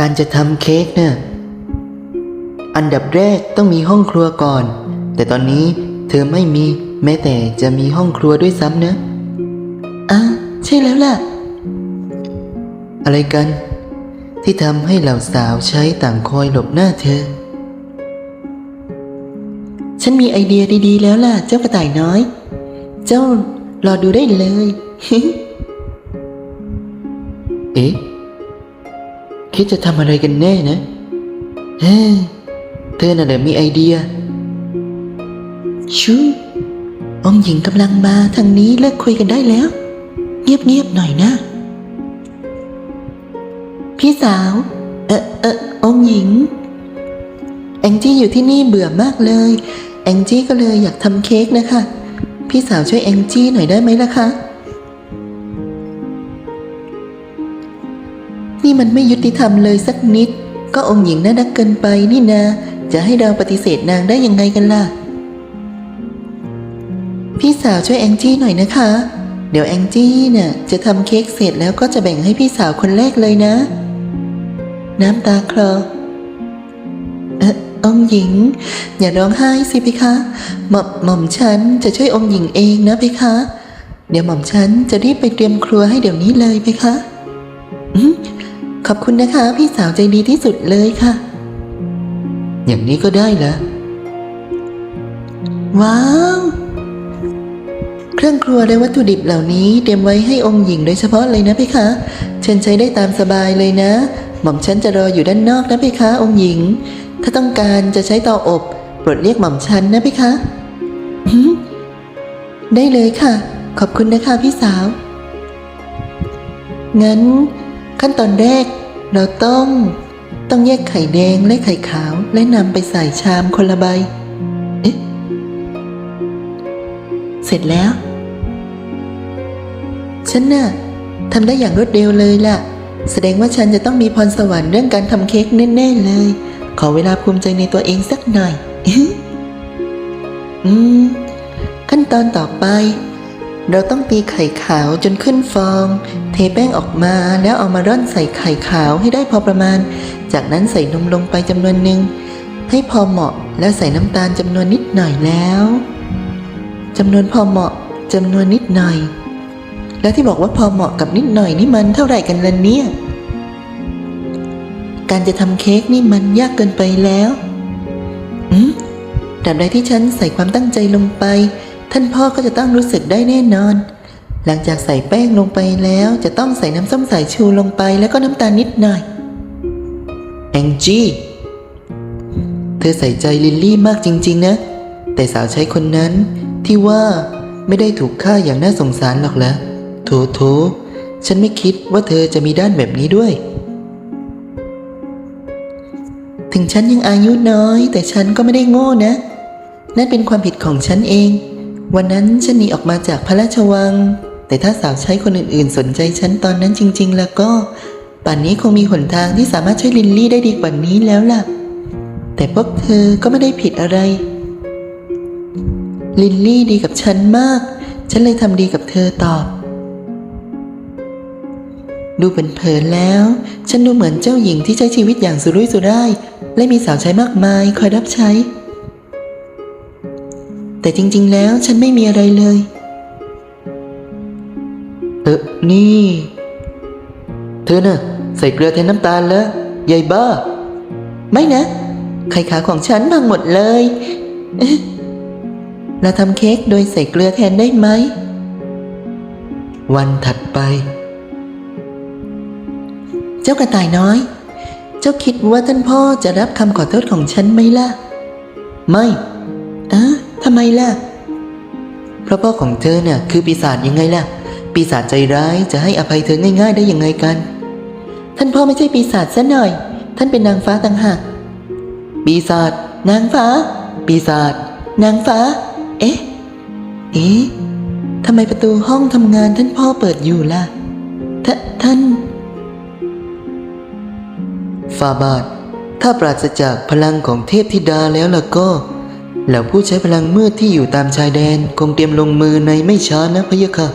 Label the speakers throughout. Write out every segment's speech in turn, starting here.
Speaker 1: การจะทำเค้กเนี่ยอันดับแรกต้องมีห้องครัวก่อน แต่ตอนนี้เธอไม่มีแม้แต่จะมีห้องครัวด้วยซ้ำนะอะใช่แล้วล่ะ อะไรกัน ที่ทำให้เหล่าสาวใช้ต่างคอยหลบหน้าเธอ ฉันมีไอเดียดีๆแล้วล่ะ เจ้ากระต่ายน้อย เจ้ารอดูได้เลย คิดจะทำอะไรกันแน่นะเฮ้เธอน่ะเดี๋ยวมีไอเดีย ชูองหญิงกำลังมาทางนี้เลิกคุยกันได้แล้ว เงียบๆหน่อยนะ พี่สาว เออเออองหญิง แองจี้อยู่ที่นี่เบื่อมากเลย แองจี้ก็เลยอยากทำเค้กนะคะ พี่สาวช่วยแองจี้หน่อยได้ไหมล่ะคะ นี่มันไม่ยุติธรรมเลยสักนิด ก็องค์หญิงน่ารักเกินไปนี่นาจะให้เราปฏิเสธนางได้ยังไงกันล่ะ พี่สาวช่วยแองจี้หน่อยนะคะ เดี๋ยวแองจี้เนี่ยจะทำเค้กเสร็จแล้วก็จะแบ่งให้พี่สาวคนแรกเลยนะ น้ำตาคลอเออองหญิง อย่าร้องไห้สิเพคะหม่อมหม่อมฉันจะช่วยองค์หญิงเองนะเพคะ เดี๋ยวหม่อมฉันจะรีบไปเตรียมครัวให้เดี๋ยวนี้เลยเพคะอืม ขอบคุณนะคะ พี่สาวใจดีที่สุดเลยค่ะ อย่างนี้ก็ได้เหรอว้าว เครื่องครัวและวัตถุดิบเหล่านี้เตรียมไว้ให้องค์หญิงโดยเฉพาะเลยนะเพคะ เชิญใช้ได้ตามสบายเลยนะ หม่อมฉันจะรออยู่ด้านนอกนะเพคะ องค์หญิง ถ้าต้องการจะใช้เตาอบโปรดเรียกหม่อมฉันนะเพคะได้เลยค่ะ ขอบคุณนะคะพี่สาว งั้น ขั้นตอนแรก เราต้อง ต้องแยกไข่แดงและไข่ขาวและนำไปใส่ชามคนละใบ เอ๊ะ เสร็จแล้ว ฉันน่ะทำได้อย่างรวดเร็วเลยล่ะ แสดงว่าฉันจะต้องมีพรสวรรค์เรื่องการทำเค้กแน่ๆเลย ขอเวลาภูมิใจในตัวเองสักหน่อย อืม ขั้นตอนต่อไป เราต้องตีไข่ขาวจนขึ้นฟอง เทแป้งออกมาแล้วเอามาร่อนใส่ไข่ขาวให้ได้พอประมาณ จากนั้นใส่นมลงไปจำนวนหนึ่งให้พอเหมาะแล้วใส่น้ำตาลจำนวนนิดหน่อยแล้วจำนวนพอเหมาะจำนวนนิดหน่อย แล้วที่บอกว่าพอเหมาะกับนิดหน่อยนี่มันเท่าไหร่กันล่ะเนี่ย การจะทำเค้กนี่มันยากเกินไปแล้วอืมตราบใดที่ฉันใส่ความตั้งใจลงไป ท่านพ่อก็จะต้องรู้สึกได้แน่นอน หลังจากใส่แป้งลงไปแล้วจะต้องใส่น้ำส้มสายชูลงไปแล้วก็น้ำตาลนิดหน่อยแองจี้เธอใส่ใจลิลลี่มากจริง ๆ นะ แต่สาวใช้คนนั้นที่ว่าไม่ได้ถูกฆ่าอย่างน่าสงสารหรอกเหรอโถโถฉันไม่คิดว่าเธอจะมีด้านแบบนี้ด้วย ถึงฉันยังอายุน้อย แต่ฉันก็ไม่ได้โง่นะ นั่นเป็นความผิดของฉันเอง วันนั้นฉันหนีออกมาจากพระราชวัง แต่ถ้าสาวใช้คนอื่นๆ สนใจฉันตอนนั้นจริง ๆ แล้วก็ ป่านนี้คงมีหนทางที่สามารถช่วยลินลี่ได้ดีกว่านี้แล้วล่ะ แต่พวกเธอก็ไม่ได้ผิดอะไร ลินลี่ดีกับฉันมาก ฉันเลยทำดีกับเธอตอบ ดูเป็นเผินแล้ว ฉันดูเหมือนเจ้าหญิงที่ใช้ชีวิตอย่างสุรุ่ยสุร่าย และมีสาวใช้มากมายคอยรับใช้ แต่จริง ๆ แล้วฉันไม่มีอะไรเลย เออนี่ เธอน่ะ ใส่เกลือแทนน้ำตาลแล้วยายบ้า ไม่นะ ไข่ขาของฉันพังหมดเลย เราทำเค้กโดยใส่เกลือแทนได้ไหม วันถัดไป เจ้ากระต่ายน้อย เจ้าคิดว่าท่านพ่อจะรับคำขอโทษของฉันไหมล่ะ ไม่เอะ ทำไมล่ะ เพราะพ่อของเธอเนี่ยคือปีศาจยังไงล่ะ ปีศาจใจร้ายจะให้อภัยเธอง่าย ๆ ได้ยังไงกัน ท่านพ่อไม่ใช่ปีศาจซะหน่อย ท่านเป็นนางฟ้าต่างหาก ปีศาจ นางฟ้า ปีศาจ นางฟ้า เอ๊ะ เอ๊ะทำไมประตูห้องทำงานท่านพ่อเปิดอยู่ล่ะ ทท่านฟาบาท ถ้าปราศจากพลังของเทพธิดาแล้วล่ะก็ แล้วผู้ใช้พลังมืดที่อยู่ตามชายแดนคงเตรียมลงมือในไม่ช้านะพะยะค่ะ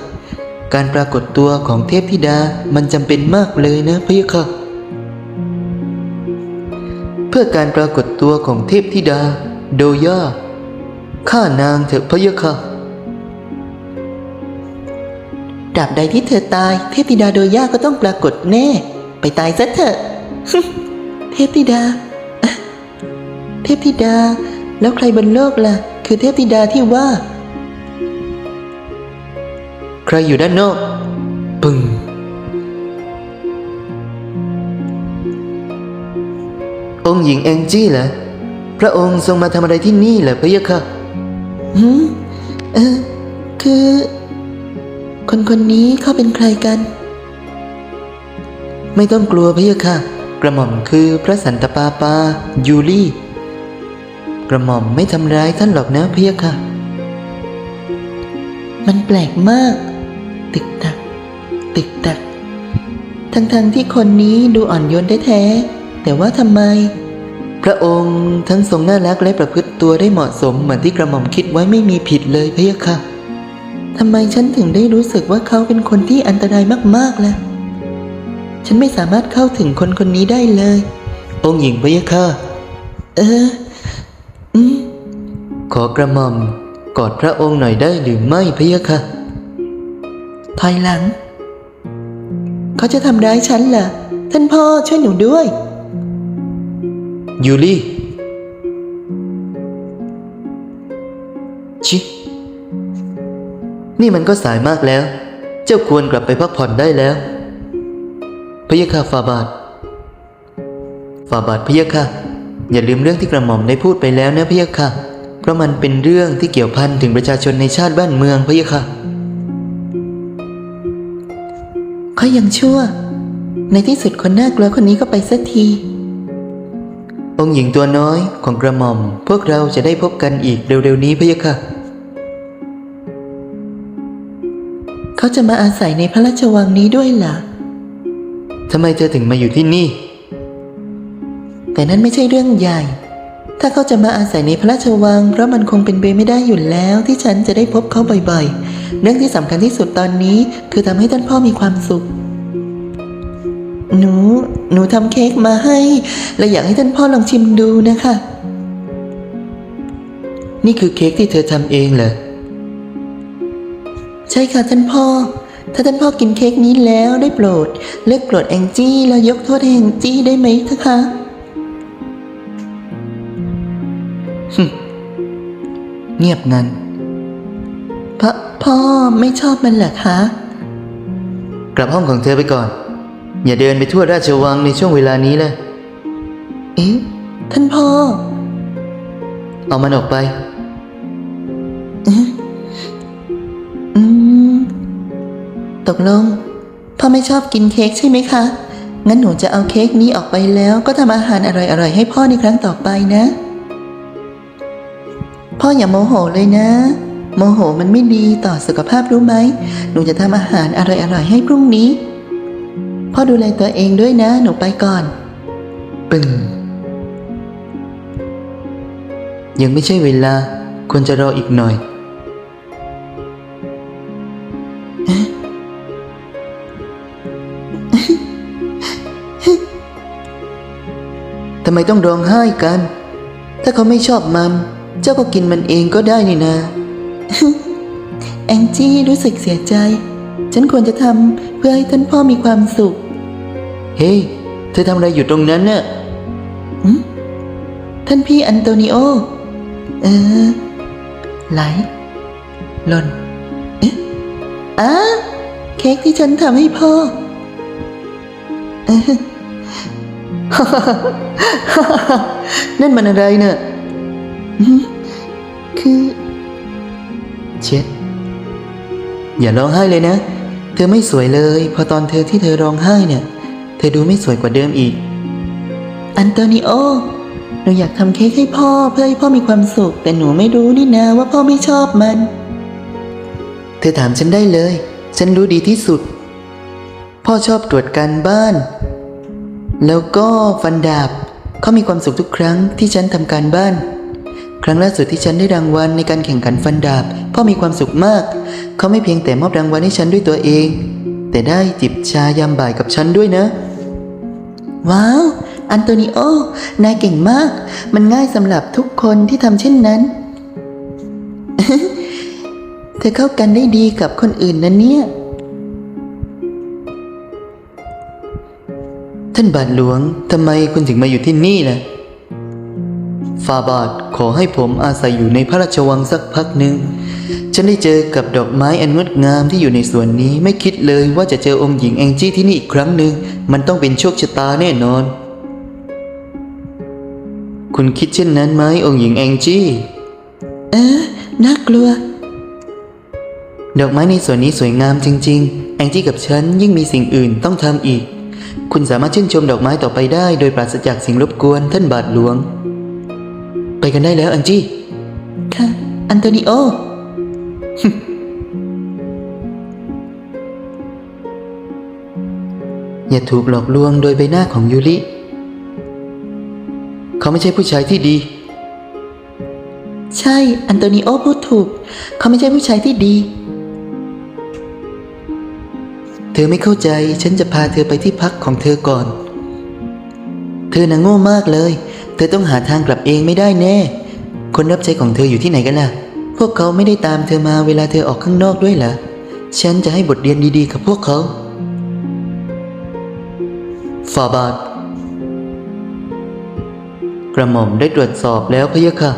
Speaker 1: การปรากฏตัวของเทพธิดามันจำเป็นมากเลยนะพะยะค่ะ เพื่อการปรากฏตัวของเทพธิดา โดย่าข้านางเถอะพะยะค่ะตราบใดที่เธอตาย เทพธิดาโดย่าก็ต้องปรากฏแน่ ไปตายซะเถอะ เทพธิดา เทพธิดา แล้วใครบนโลกล่ะ คือเทพธิดาที่ว่า ใครอยู่ด้านนอกปึ้งองค์หญิงแองจี้เหรอพระองค์ทรงมาทำอะไรที่นี่เหรอพะยะค่ะหืมเออคือ คนคนนี้เขาเป็นใครกัน ไม่ต้องกลัวพะยะค่ะ กระหม่อมคือพระสันตะปาปายูลี่ กระหม่อมไม่ทำร้ายท่านหรอกนะเพะยค่ะ มันแปลกมากตึกตักตึกตัก ทั้งๆที่คนนี้ดูอ่อนโยนได้แท้ แต่ว่าทำไม พระองค์ทั้งทรงน่ารักและประพฤติตัวได้เหมาะสมเหมือนที่กระหม่อมคิดไว้ไม่มีผิดเลยเพะยค่ะทำไมฉันถึงได้รู้สึกว่าเขาเป็นคนที่อันตรายมากๆล่ะ ฉันไม่สามารถเข้าถึงคนคนนี้ได้เลย องค์หญิงพะยะค่ะ เออ อืมขอกระหม่อมกอดพระองค์หน่อยได้หรือไม่พะยะค่ะถอยหลัง เขาจะทำร้ายฉันเหรอท่านพ่อช่วยหนูด้วย ยูลี่ ชิ นี่มันก็สายมากแล้ว เจ้าควรกลับไปพักผ่อนได้แล้วพะยะค่ะฟาบาทฟาบาทพะยะค่ะ อย่าลืมเรื่องที่กระหม่อมได้พูดไปแล้วนะพะยะค่ะ เพราะมันเป็นเรื่องที่เกี่ยวพันถึงประชาชนในชาติบ้านเมืองพะยะค่ะเขายังชั่ว ในที่สุดคนน่ากลัวคนนี้ก็ไปสักที องค์หญิงตัวน้อยของกระหม่อม พวกเราจะได้พบกันอีกเร็วๆนี้พะยะค่ะ เขาจะมาอาศัยในพระราชวังนี้ด้วยเหรอทำไมเธอถึงมาอยู่ที่นี่ แต่นั่นไม่ใช่เรื่องใหญ่ ถ้าเขาจะมาอาศัยในพระราชวัง เพราะมันคงเป็นไปไม่ได้อยู่แล้วที่ฉันจะได้พบเขาบ่อยๆ เรื่องที่สำคัญที่สุดตอนนี้ คือทำให้ท่านพ่อมีความสุข หนู หนูทำเค้กมาให้ และอยากให้ท่านพ่อลองชิมดูนะคะ นี่คือเค้กที่เธอทำเองเหรอใช่ค่ะท่านพ่อ ถ้าท่านพ่อกินเค้กนี้แล้วได้โปรด เลิกโกรธแองจี้แล้วยกโทษให้แองจี้ได้ไหมคะ เงียบงันพ่อพ่อไม่ชอบมันเหรอคะ กลับห้องของเธอไปก่อน อย่าเดินไปทั่วราชวังในช่วงเวลานี้เลย เอ๊ะ ท่านพ่อ เอามันออกไปอืมตกลง พ่อไม่ชอบกินเค้กใช่ไหมคะ งั้นหนูจะเอาเค้กนี้ออกไปแล้วก็ทำอาหารอร่อยๆให้พ่อในครั้งต่อไปนะ พ่ออย่าโมโหเลยนะ โมโหมันไม่ดีต่อสุขภาพรู้ไหม หนูจะทำอาหารอร่อยๆให้พรุ่งนี้ พ่อดูแลตัวเองด้วยนะ หนูไปก่อน ปึ้งยังไม่ใช่เวลา ควรจะรออีกหน่อย ทำไมต้องร้องไห้กัน ถ้าเขาไม่ชอบมัน เจ้าก็กินมันเองก็ได้นี่นะแองจี้รู้สึกเสียใจ ฉันควรจะทำเพื่อให้ท่านพ่อมีความสุข เฮ้เธอทำอะไรอยู่ตรงนั้นน่ะหืมท่านพี่อันโตนิโอ เออ ไหลหล่นเอ๊ะอ้าเค้กที่ฉันทำให้พ่อเออนั่นมันอะไรเนะ่ะอืม คือ เช็ด อย่าร้องไห้เลยนะ เธอไม่สวยเลย พอตอนเธอที่เธอร้องไห้เนี่ย เธอดูไม่สวยกว่าเดิมอีก อันโตนิโอหนูอยากทำเค้กให้พ่อเพื่อให้พ่อมีความสุข แต่หนูไม่รู้นี่นะว่าพ่อไม่ชอบมัน เธอถามฉันได้เลย ฉันรู้ดีที่สุด พ่อชอบตรวจการบ้าน แล้วก็ฟันดาบเขามีความสุขทุกครั้งที่ฉันทำการบ้าน ครั้งล่าสุดที่ฉันได้รางวัลในการแข่งขันฟันดาบพ่อมีความสุขมาก เขาไม่เพียงแต่มอบรางวัลให้ฉันด้วยตัวเอง แต่ได้จิบชายามบ่ายกับฉันด้วยนะ ว้าว อันโตนิโอ นายเก่งมาก มันง่ายสำหรับทุกคนที่ทำเช่นนั้น เธอเข้ากันได้ดีกับคนอื่นนะเนี่ย ท่านบาทหลวงทำไมคุณถึงมาอยู่ที่นี่ล่ะ ฟาบาทขอให้ผมอาศัยอยู่ในพระราชวังสักพักหนึ่ง ฉันได้เจอกับดอกไม้อันงดงามที่อยู่ในสวนนี้ไม่คิดเลยว่าจะเจอองค์หญิงแองจี้ที่นี่อีกครั้งหนึ่ง มันต้องเป็นโชคชะตาแน่นอน คุณคิดเช่นนั้นไหมองค์หญิงแองจี้ เอ๊ะน่ากลัว ดอกไม้ในสวนนี้สวยงามจริง ๆ แองจี้กับฉันยิ่งมีสิ่งอื่นต้องทำอีก คุณสามารถชื่นชมดอกไม้ต่อไปได้ โดยปราศจากสิ่งรบกวนท่านบาทหลวง ไปกันได้แล้วแองจี้ ค่ะ อันโตนิโอ อย่าถูกหลอกลวงโดยใบหน้าของยูริ เขาไม่ใช่ผู้ชายที่ดี ใช่ อันโตนิโอพูดถูก เขาไม่ใช่ผู้ชายที่ดี เธอไม่เข้าใจ ฉันจะพาเธอไปที่พักของเธอก่อน เธอน่ะโง่มากเลย เธอต้องหาทางกลับเองไม่ได้แน่ คนรับใช้ของเธออยู่ที่ไหนกันล่ะ พวกเขาไม่ได้ตามเธอมาเวลาเธอออกข้างนอกด้วยเหรอ ฉันจะให้บทเรียนดีๆ กับพวกเขาฟาบาทกระหม่อมได้ตรวจสอบแล้วพะยะค่ะ